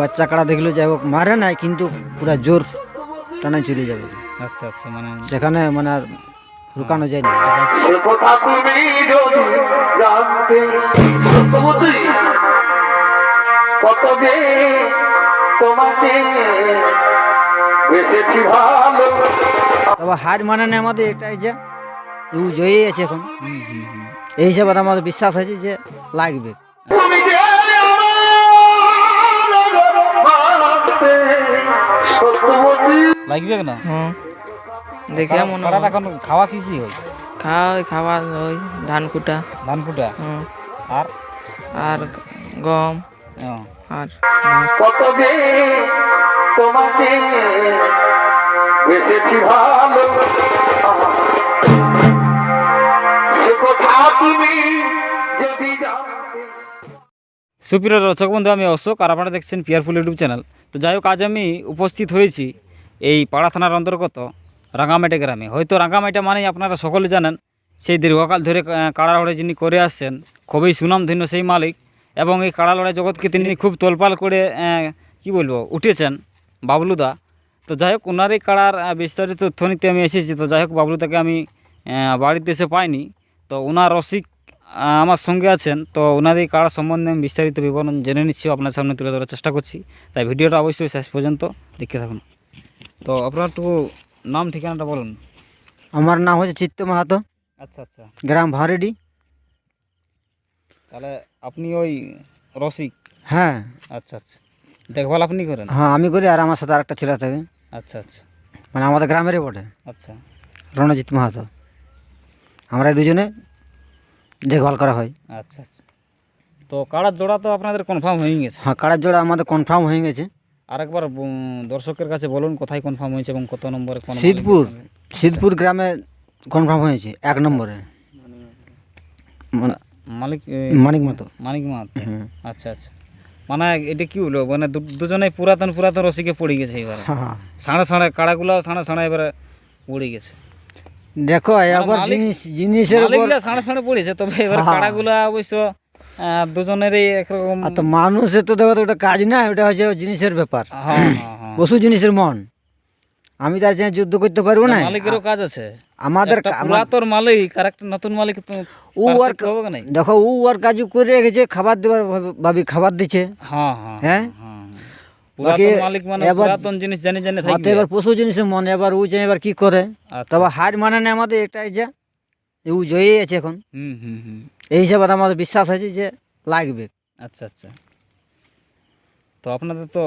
বাচ্চা কাড়া দেখল যাই হোক মারে নাই কিন্তু পুরা জোর টানায় চলে যাবে। আচ্ছা আচ্ছা মানে সেখানে মানে আর রুকানো যায় না। কত তোমাকে বেসেছি ভালো। তবে হার মানে না আমাদের এটাই যে ইউ জয়ী আছে এখন। হুম হুম হুম। এই হিসাবে আমার বিশ্বাস আছে যে লাগবে। লাগবে না হ্যাঁ দেখে মনে হয়। এখন খাওয়া কি কি হয়? খাওয়া খাওয়া ওই ধান কুটা। ধান হুম, আর? আর গম। আর কত তোমাকে বেসেছি ভালো সুপ্রিয় দর্শক বন্ধু, আমি অশোক আর আপনারা দেখছেন পিয়ারফুল ইউটিউব চ্যানেল। তো যাই হোক, আজ আমি উপস্থিত হয়েছি এই পাড়া থানার অন্তর্গত রাঙ্গামাটি গ্রামে। হয়তো রাঙ্গামাটিটা মানেই আপনারা সকলে জানেন, সেই দীর্ঘকাল ধরে কাড়া লড়াই যিনি করে আসছেন, খুবই সুনামধন্য সেই মালিক এবং এই কাড়া লড়াই জগৎকে তিনি খুব তোলপাল করে কি বলব, উঠেছেন বাবলুদা তো যাই হোক ওনার এই কাড়ার বিস্তারিত তথ্য নিতে আমি এসেছি। তো যাই হোক বাবলুদাকে আমি বাড়িতে এসে পাইনি। তো ওনার রসিক আমার সঙ্গে আছেন তো ওনাদের কাড়া সম্বন্ধে আমি বিস্তারিত বিবরণ জেনে নিচ্ছি আপনার সামনে তুলে ধরার চেষ্টা করছি। তাই ভিডিওটা অবশ্যই শেষ পর্যন্ত দেখতে থাকুন। তো আপনার একটু নাম ঠিকানাটা বলুন। আমার নাম হচ্ছে চিত্ত মাহাতো। আচ্ছা আচ্ছা। গ্রাম ভারেডি। তাহলে আপনি ওই রসিক? হ্যাঁ। আচ্ছা আচ্ছা। দেখভাল আপনি করেন? হ্যাঁ আমি করি আর আমার সাথে আরেকটা ছেলে থাকে আচ্ছা আচ্ছা। মানে আমাদের গ্রামেরই বটে। আচ্ছা। রণজিৎ মাহাতো। আমরা দুজনে দেখভাল করা হয়। আচ্ছা আচ্ছা। তো কাড়ার জোড়া তো আপনাদের কনফার্ম হয়ে গেছে। হ্যাঁ কাড়ার জোড়া আমাদের কনফার্ম হয়ে গেছে। আরেকবার দর্শকের কাছে বলুন কোথায় কনফার্ম হয়েছে এবং কত নম্বরে সিদ্ধপুর সিদ্ধপুর গ্রামে কনফার্ম হয়েছে এক নম্বরে। মানে মালিক মানিক মতো। মানিক হুম। আচ্ছা আচ্ছা। মানে এটা কি হলো? মানে দু- দুজনেই পুরাতন পুরাতন রসিকে পড়ে গেছে এবারে। হ্যাঁ হ্যাঁ। সাড়ে সাড়ে কাড়াগুলো সাড়ে সাড়ে এবারে পড়ে গেছে। দেখো এবার জিনিস জিনিসের উপর সাড়ে সাড়ে পড়েছে তবে এবার হ্যাঁ। কাড়াগুলা অবশ্য দুজনেরই একরকম তো মানুষের তো দেখো ওটা কাজ না ওটা হচ্ছে জিনিসের ব্যাপার। হ্যাঁ হ্যাঁ হ্যাঁ। পশু জিনিসের মন। আমি তার যে যুদ্ধ করতে পারব না? মালিকেরও কাজ আছে। আমাদের পুরাতন মালিক আর একটা নতুন মালিক ও আর দেখো ও আর কাজ করে রেখেছে খাবার দেবার ভাবি- খাবার দিচ্ছে। হ্যাঁ? হ্যাঁ। পুরাতন মালিক মানে পুরাতন জিনিস জানি জানি হাতে এবার পশু জিনিসের মন এবার ও যে এবার কি করে? আচ্ছা। তবে হার মানে না আমাদের এটাই যে ও জয়ী আছে এখন। হুম হুম হুম। এই হিসাবে আমাদের বিশ্বাস আছে যে লাগবে। আচ্ছা আচ্ছা। তো আপনাদের তো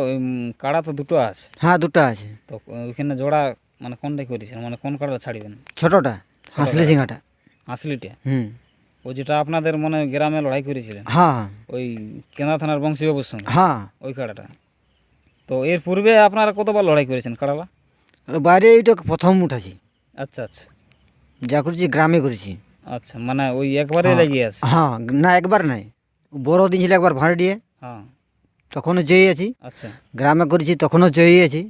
কাড়া তো দুটো আছে। হ্যাঁ দুটো আছে। তো ওইখানে জোড়া মানে কোনটাই করেছেন? মানে কোন কাড়া ছাড়বেন? ছোটটা হাসলি সিংহাটা। হাসলিটা? হুম। ওই যেটা আপনাদের মনে গ্রামে লড়াই করেছিলেন? হ্যাঁ। ওই কেনা থানার বংশীবাবুর সঙ্গে? হ্যাঁ। ওই কাড়াটা? তো এর পূর্বে আপনারা কতবার লড়াই করেছেন কাড়ালা বাইরে এইটা প্রথম উঠাছি আচ্ছা আচ্ছা। যা করেছি গ্রামে করেছি। আচ্ছা মানে ওই একবারে লাগিয়ে লেগে আছে? হ্যাঁ না একবার নাই। বড় দিন ছিল একবার ভাড়ে দিয়ে হ্যাঁ। তখনও জয়ী আছি। আচ্ছা। গ্রামে করেছি তখনও জয়ী আছি।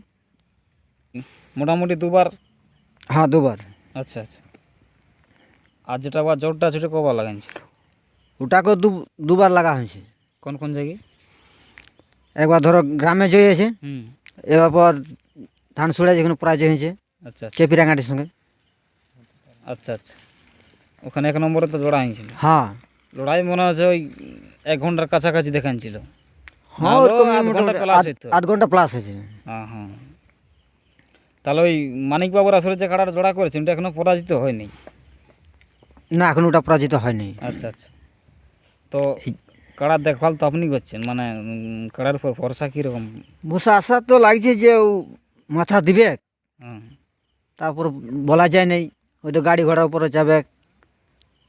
মোটামুটি দুবার? হ্যাঁ দুবার। আচ্ছা আচ্ছা। আর যেটা আবার জোরটা সেটা কবার লাগাইছে ওটাকেও দু দুবার লাগা হয়েছে। কোন কোন জায়গায়? একবার ধরো গ্রামে জয়ী আছে এবার পর ধান সুড়ায় যেখানে প্রায় জয় হয়েছে আচ্ছা আচ্ছা। রাঙাটির সঙ্গে? আচ্ছা আচ্ছা। ওখানে এক নম্বরে তো জোড়া হয়েছিল। হ্যাঁ। লড়াই মনে হচ্ছে ওই এক ঘণ্টার কাছাকাছি দেখাচ্ছিল হ্যাঁ নাহলেও আধ ঘণ্টা প্লাস আছে হ্যাঁ হ্যাঁ। তাহলে ওই মানিকবাবুর আসলে যে কাড়াটা জোড়া করেছেন ওটা এখনও পরাজিত হয়নি? না এখন ওটা পরাজিত হয়নি। আচ্ছা আচ্ছা। তো কাড়ার দেখভাল তো আপনি করছেন মানে কাড়ার উপর ভরসা কীরকম? বসে আশা তো লাগছে যে ও মাথা দিবে। তারপর বলা যায় নাই হয়তো গাড়ি ঘোড়ার উপরে যাবে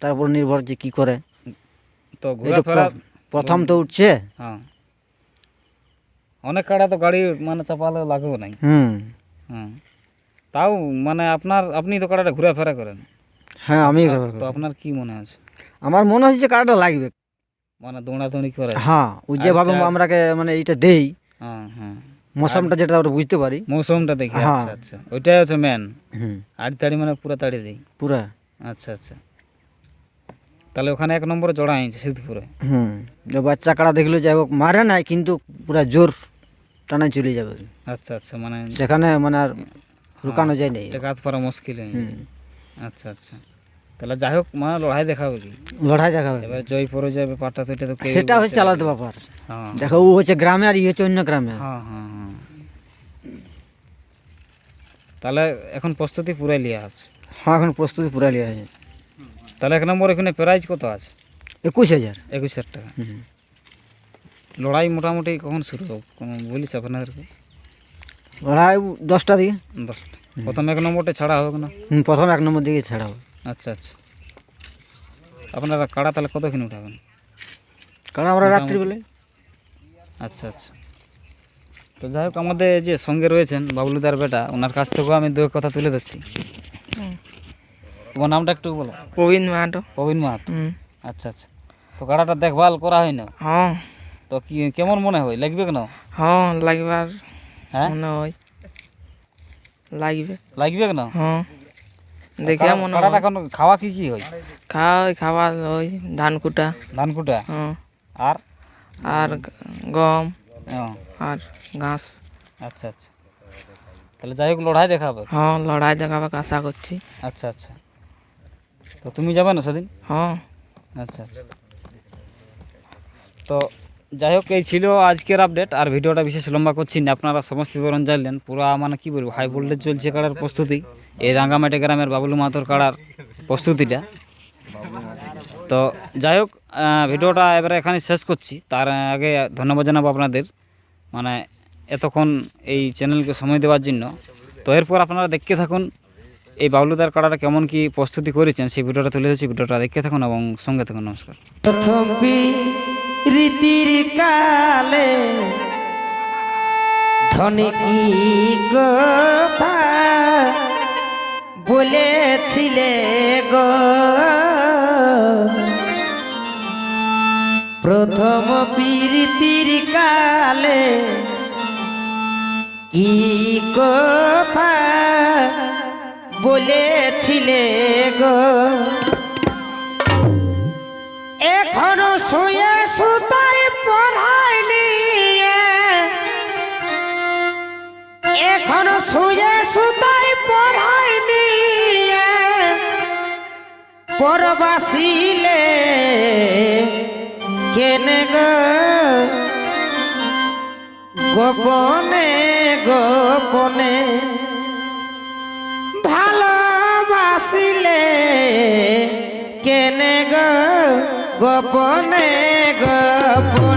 তারপর নির্ভর যে কী করে। তো তো প্রথম তো উঠছে। হ্যাঁ। অনেক কাড়া তো গাড়ি মানে চাপালে লাগেও নাই। হুম। হ্যাঁ তাও মানে আপনার আপনি তো কাড়াটা ঘোরাফেরা করেন। হ্যাঁ আমি তো আপনার কি মনে আছে? আমার মনে হচ্ছে যে কারটা লাগবে। মানে দৌড়াদৌড়ি করে। হ্যাঁ ও যেভাবে। আমরাকে মানে এইটা দেই হ্যাঁ হ্যাঁ। মৌসুমটা যেটা আমরা বুঝতে পারি। মৌসুমটা দেখি হ্যাঁ। আচ্ছা আচ্ছা। ওইটাই হচ্ছে মেন হুম। আড়ি তাড়ি মানে পুরো তাড়ি দিই। পুরা। আচ্ছা আচ্ছা। তাহলে ওখানে এক নম্বরে জড়া হয়েছে সিদ্ধপুরে। হুম। যে বাচ্চা কাড়া দেখল যাই হোক মারে নাই কিন্তু পুরা জোর টানায় চলে যাবে। আচ্ছা আচ্ছা মানে সেখানে মানে আর রুকানো যায় নাই। এটা কাজ করা মুশকিল হয়ে আচ্ছা আচ্ছা। তাহলে যাই হোক মানে লড়াই দেখাবে কি লড়াই দেখা হবে এবার জয় পরে যাবে পাটা তো এটা তো সেটা হচ্ছে আলাদা ব্যাপার। হ্যাঁ। দেখো ও হচ্ছে গ্রামে আর ই হচ্ছে অন্য গ্রামে। হ্যাঁ হ্যাঁ হ্যাঁ। তাহলে এখন প্রস্তুতি পুরাই লিয়া আছে। হ্যাঁ এখন প্রস্তুতি পুরা লিয়া আছে। তাহলে এক নম্বর এখানে প্রাইজ কত আছে? একুশ হাজার। একুশ হাজার টাকা। লড়াই মোটামুটি কখন শুরু হবে? কোনো বলিস আপনাদেরকে? লড়াই দশটা দিকে। দশটা। প্রথম এক নম্বরটা ছাড়া হোক না? প্রথম এক নম্বর দিকে ছাড়াবো আচ্ছা আচ্ছা। আপনারা কাড়া তাহলে কতক্ষণ উঠাবেন? কারণ আমরা রাত্রিবেলায়। আচ্ছা আচ্ছা। তো যাই হোক আমাদের যে সঙ্গে রয়েছেন বাবলুদার বেটা ওনার কাছ থেকেও আমি দু কথা তুলে ধরছি। তোমার নামটা একটু বলো। প্রবীণ মাহাতো। প্রবীণ মাহাত। আচ্ছা আচ্ছা। তো কাড়াটা দেখভাল করা হয় না? হ্যাঁ। তো কি কেমন মনে হয়? লাগবে কেন? হ্যাঁ লাগবার হ্যাঁ? মনে হয়। লাগবে। লাগবে কেন? হ্যাঁ। দেখে মনে হয়। এখন খাওয়া কি কি হয়? খাওয়া খাওয়া ওই ধান কুটা ধান কুটা হ্যাঁ। আর? আর গম। ও, আর ঘাস। আচ্ছা আচ্ছা। তাহলে যাই হোক লড়াই দেখাবে। হ্যাঁ লড়াই দেখাবে আশা করছি। আচ্ছা আচ্ছা। তো তুমি যাবে না সেদিন? হ্যাঁ। আচ্ছা আচ্ছা। তো যাই হোক এই ছিল আজকের আপডেট আর ভিডিওটা বিশেষ লম্বা করছি না। আপনারা সমস্ত বিবরণ জানলেন। পুরো মানে কি বলব হাই ভোল্টেজ চলছে কাড়ার প্রস্তুতি। এই রাঙ্গামাটি গ্রামের বাবুলু মাথর কাড়ার প্রস্তুতিটা। তো যাই হোক ভিডিওটা এবারে এখানে শেষ করছি। তার আগে ধন্যবাদ জানাব আপনাদের। মানে এতক্ষণ এই চ্যানেলকে সময় দেওয়ার জন্য। তো এরপর আপনারা দেখতে থাকুন এই বাবলুদার কাড়াটা কেমন কি প্রস্তুতি করেছেন। সেই ভিডিওটা তুলে ধরছি, ভিডিওটা দেখতে থাকুন এবং সঙ্গে থাকুন। নমস্কার। রীতির কালে কি কথা? বলেছিলে গো। প্রথম প্রীতির কালে কি কথা বলেছিলে গো? এখনও শুয়ে সুতাই পড়াইনি পরবাসিলে কেনে গোপনে গোপনে ভালোবাসিলে কেনে গোপনে গোপনে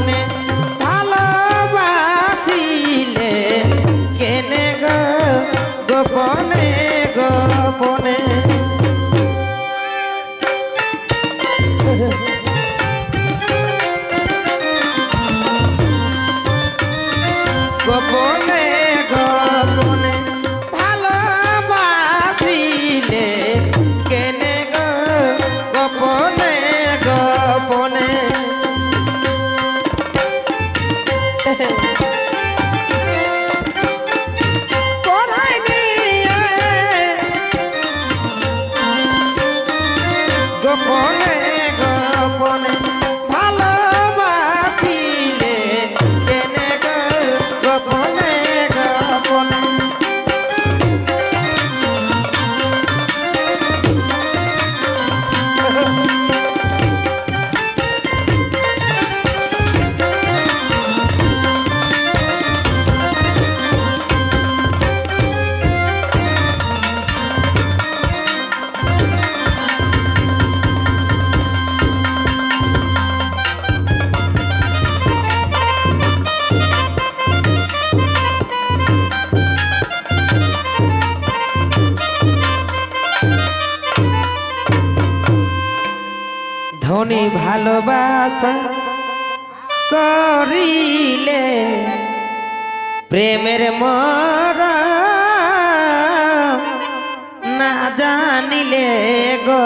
ভালোবাসা করিলে প্রেমের মর না জানিলে গো।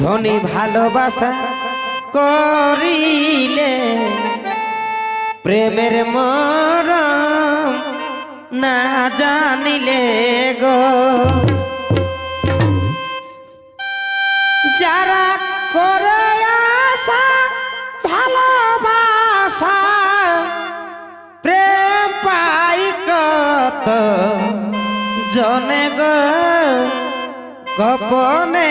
ধনী ভালোবাসা করিলে প্রেমের মরম না জানিলে গো। গোপনে